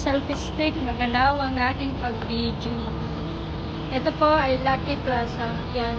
Wala akong selfie stick. Magalaw ang aking pag-video. Ito po ay Lucky Plaza. Yan.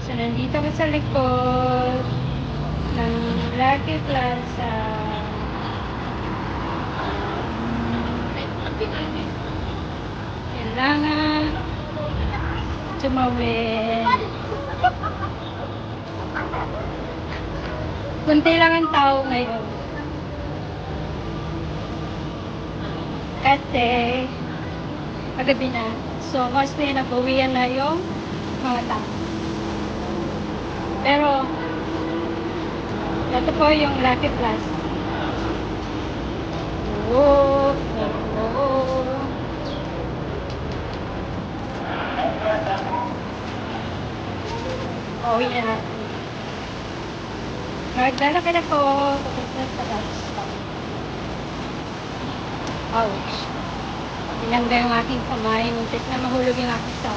So, nandito ako sa likod ng Lucky Plaza. Kailangan tumawid. Kunti lang ang tao ngayon. Kasi, paggabi na. So, mostly nag-uwian na yung mga tao. Pero, ito po yung Lucky Plaza. Oh, oh. Maglalakad ako. Papunta sa bus stop. Ouch. Tinangga yung aking kamay. Muntik na mahulog yung aking sa.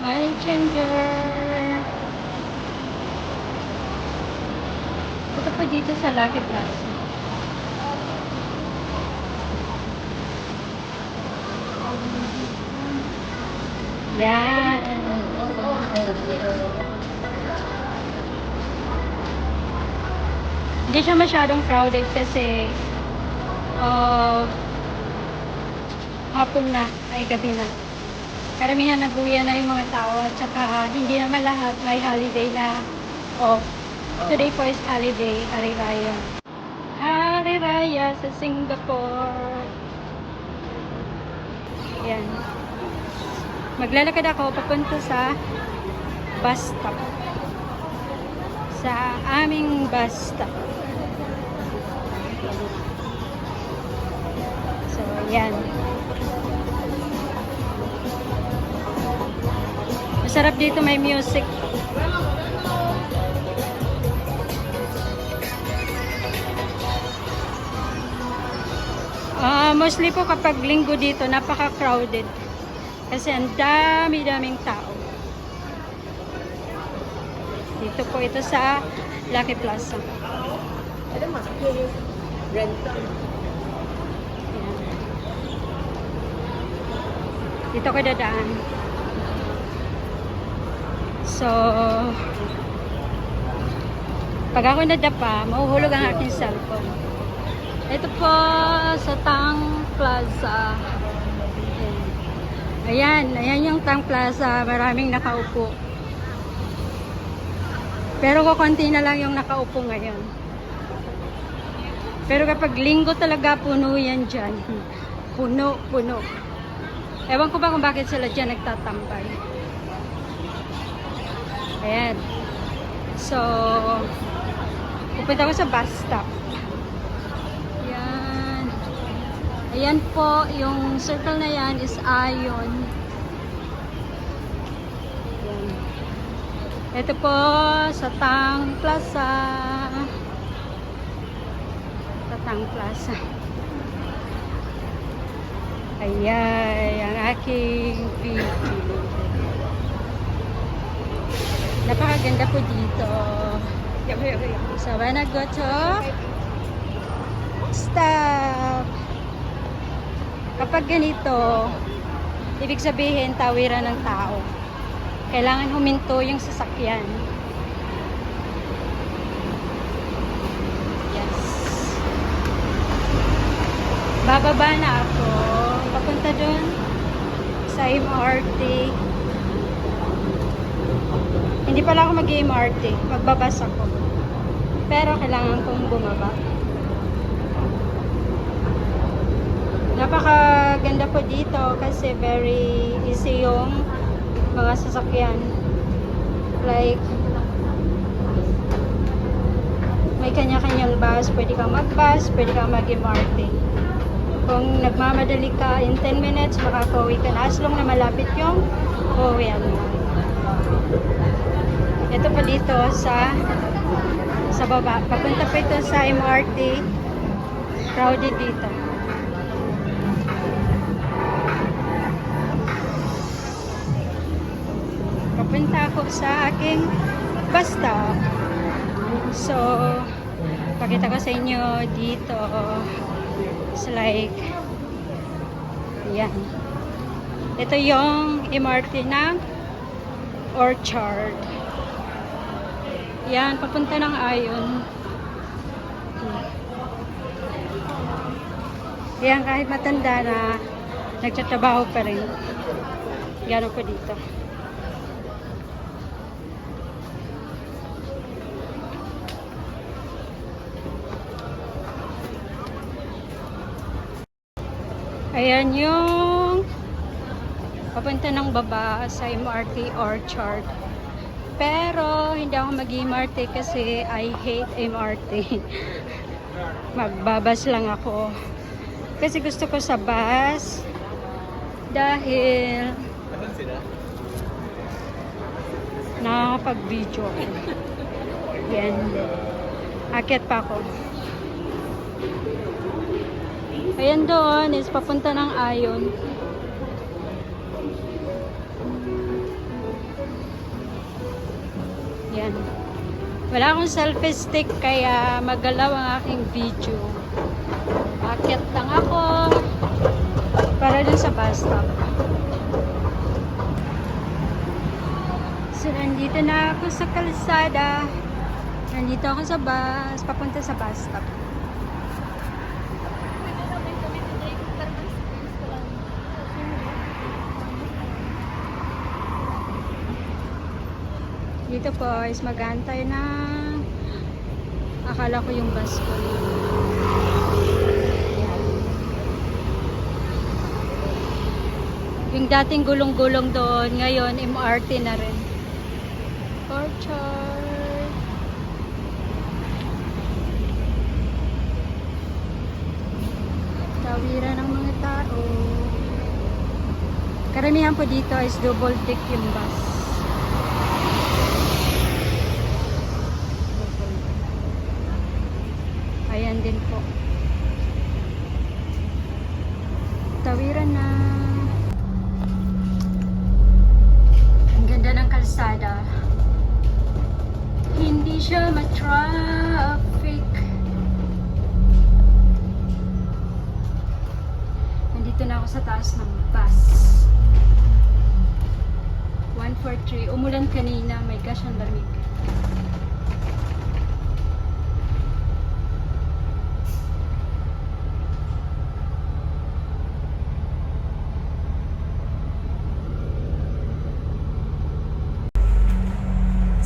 Money changer. Ito po dito sa Lucky Plaza. Yan. Hindi siya masyadong crowded kasi uh, hapon na, ay gabi na. Karamihan nag-uwi na yung mga tao at saka hindi naman lahat may holiday na off. Today po is holiday, Hari Raya. Hari Raya sa Singapore. Yan. Maglalakad ako papunta sa bus stop. Sa aming bus stop. Yan. Masarap dito may music. Ah, mostly po kapag linggo dito, napaka-crowded. Kasi ang dami-daming tao. Dito po ito sa Lucky Plaza. Ada masuk ke rental. Ayan. Dito ko dadaan. So, pag ako nadapa, mahuhulog ang aking cellphone. Ito po sa Tang Plaza. Ayan, ayan yung Tang Plaza. Maraming nakaupo. Pero kukunti na lang yung nakaupo ngayon. Pero kapag linggo talaga, puno yan dyan. Puno, puno. Ewan ko ba kung bakit sila dyan nagtatambay. Ayan. So, pupunta ko sa bus stop. Ayan. Ayan po, yung circle na yan is. Ayan. Ito po sa Tang Plaza. Sa Tang Plaza. Ayan, ang aking video. Napakaganda po dito. So, when go to stop. Kapag ganito, ibig sabihin tawiran ng tao. Kailangan huminto yung sasakyan. Yes. Bababa na ako. Papunta dun sa MRT. Hindi pala ako mag-MRT. Magbabas ako. Pero kailangan kong bumaba. Napakaganda po dito kasi very easy yung mga sasakyan. Like, may kanya-kanyang bus. Pwede kang mag-bus, pwede kang mag-MRT. Kung nagmamadali ka in 10 minutes, makakauwi ka na. As long na malapit yung uwian mo. Ito pa dito sa sa baba. Papunta pa ito sa MRT Crowded dito. Papunta ako sa aking stop. So, pakita ko sa inyo dito. It's like, yan. Ito yung MRT ng Orchard. Yan, papunta ng Ayon. Yan, kahit matanda na, nagtatrabaho pa rin. Yan ako dito. Ayan yung papunta ng baba sa MRT Orchard. Pero hindi ako mag-MRT kasi I hate MRT. Magbabas lang ako. Kasi gusto ko sa bus dahil nakakapag-video ako. Yan. Akit pa ako. Ayan doon is papunta ng Ayon. Yan. Wala akong selfie stick kaya magalaw ang aking video. Akit lang ako para dun sa bus stop. So, nandito na ako sa kalsada. Nandito ako sa bus, papunta sa bus stop. Dito po is mag-aantay na akala ko yung bus ko. Yan. Yung dating gulong-gulong doon, ngayon MRT na rin. Orchard. Tawiran ng mga tao. Karamihan po dito is double deck yung bus. Ayan din po. Tawiran na. Ang ganda ng kalsada. Hindi siya ma-traffic. Nandito na ako sa taas ng bus. 143. Umulan kanina. My gosh, ang lamig.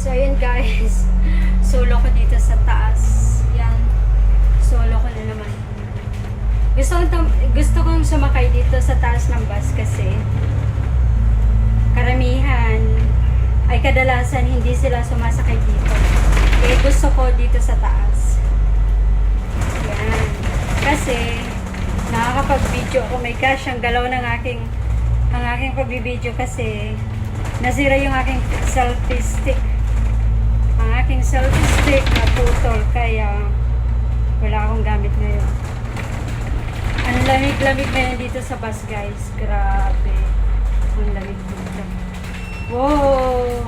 So, ayun guys. Solo ko dito sa taas. Yan. Solo ko na naman. Gusto kong, tam- gusto kong sumakay dito sa taas ng bus kasi karamihan ay kadalasan hindi sila sumasakay dito. Eh, gusto ko dito sa taas. Yan. Kasi, nakakapag-video ako. My gosh, ang galaw ng aking ang aking pagbibideo kasi nasira yung aking selfie stick. Ang aking selfie stick naputol kaya wala akong gamit ngayon. Ang lamig-lamig ngayon dito sa bus guys. Grabe. Ang lamig dito. Wow!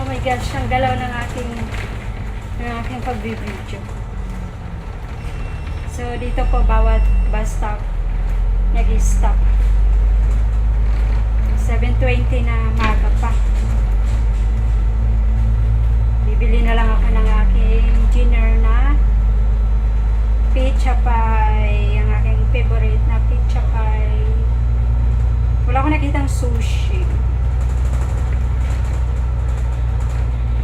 Oh my gosh, ang galaw ng aking ng aking pagbibideo. So, dito po bawat bus stop nag-stop. 7.20 na maga pa. Bibili na lang ako ng aking dinner na pizza pie. Ang aking favorite na pizza pie. Wala ko nakitang sushi.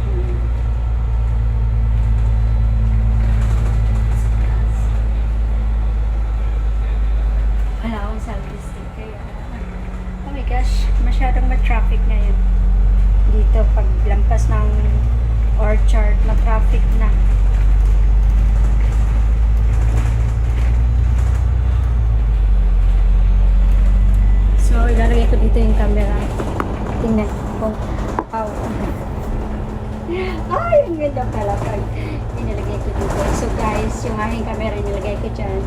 Hmm. Wala akong selfie stick kaya oh my gosh, masyadong ma-traffic ngayon. Dito pag lampas ng orchard, ma-traffic na. So, ilalagay ko dito yung camera. Tingnan ko. Wow. Ay, ang ganda pala pag inilagay ko dito. So guys, yung aking camera nilagay ko dyan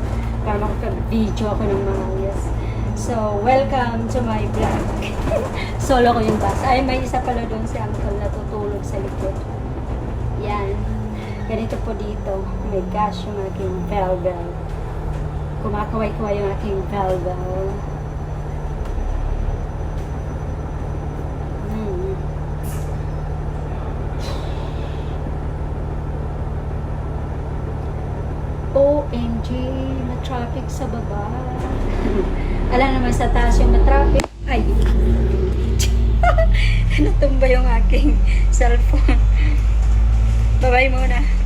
para makapag-video ako ng maayos. So, welcome to my vlog. Solo ko yung bus. Ay, may isa pala doon si Uncle na tutulog sa likod. Yan. Ganito po dito. Oh my gosh, yung aking bell. Kumakaway-kaway yung aking bell. Hmm. OMG, na-traffic sa baba. Alam naman sa taas yung na-traffic. Ay! Natumba yung aking cellphone. Bye-bye muna.